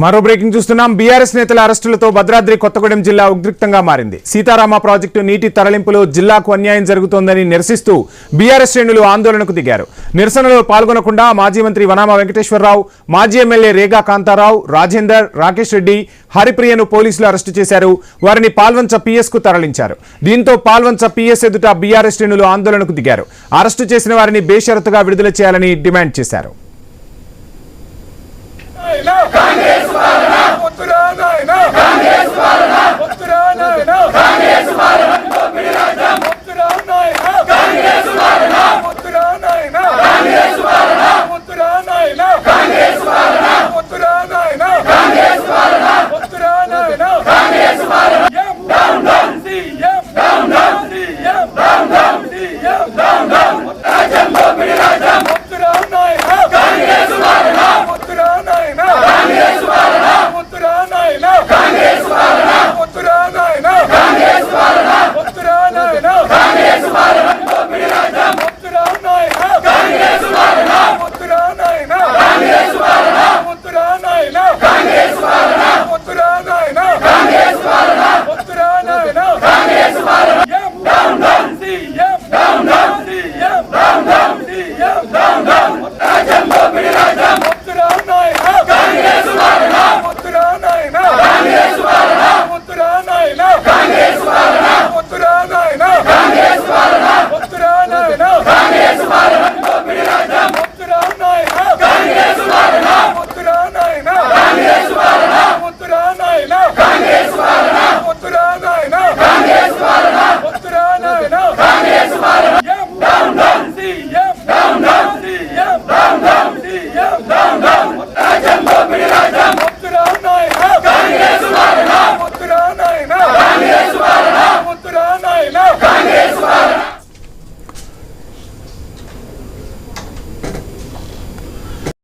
మరో బ్రేకింగ్ చూస్తున్నాం. బీఆర్ఎస్ నేతల అరెస్టులతో భద్రాద్రి కొత్తగూడెం జిల్లా ఉద్రిక్తంగా మారింది. సీతారామ ప్రాజెక్టు నీటి తరలింపులో జిల్లాకు అన్యాయం జరుగుతోందని నిరసిస్తూ బీఆర్ఎస్ శ్రేణులు ఆందోళనకు దిగారు. నిరసనలో పాల్గొనకుండా మాజీ మంత్రి వనామ వెంకటేశ్వరరావు మాజీ ఎమ్మెల్యే రేగా కాంతారావు రాజేందర్ రాకేష్ రెడ్డి హరిప్రియను పోలీసులు అరెస్టు చేశారు. వారిని పాల్వంచ పిఎస్కు తరలించారు. దీంతో పాల్వంచ పిఎస్ ఎదుట బీఆర్ఎస్ శ్రేణులు ఆందోళనకు దిగారు. అరెస్టు చేసిన వారిని బేషరతుగా విడుదల చేయాలని డిమాండ్ చేశారు.